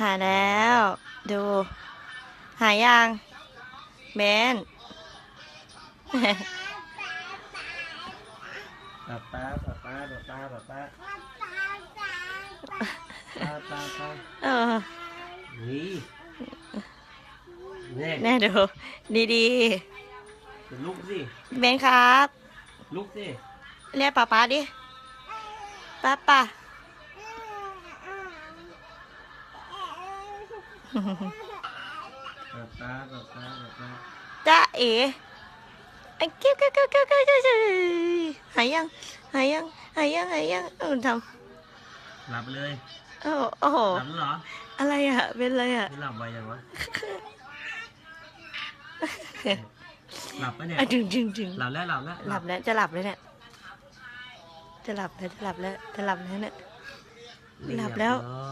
หาแล้ว ดู หายังเบนป้าป้าป้าป้าป้าป้าป้าป้าป้าป้าเออนี่เนี่ยแน่ดูดีเป็นลูกสิเบนครับลูกสิเรียกป๊าป๊าดิป๊าป๊า ป้าป้าป้าป้าป้าป้าจ้าเอ๋ไอ้เกี้ยวเกี้ยวเกี้ยวเกี้ยวเกี้ยวเกี้ยวเกี้ยวหายยังหายยังหายยังหายยังเออทหลับไปเลยำโอ้โหโอ้โหหลับแล้วเหรออะไรอะเป็นอะไรอะไม่หลับไวยังวะหลับปะเนี่ยอะดึงดึงดึงหลับแล้วหลับแล้วหลับแล้วจะหลับแล้วเนี่ยจะหลับแล้วจะหลับแล้วจะหลับแล้วเนี่ยหลับแล้วเรียบร้อย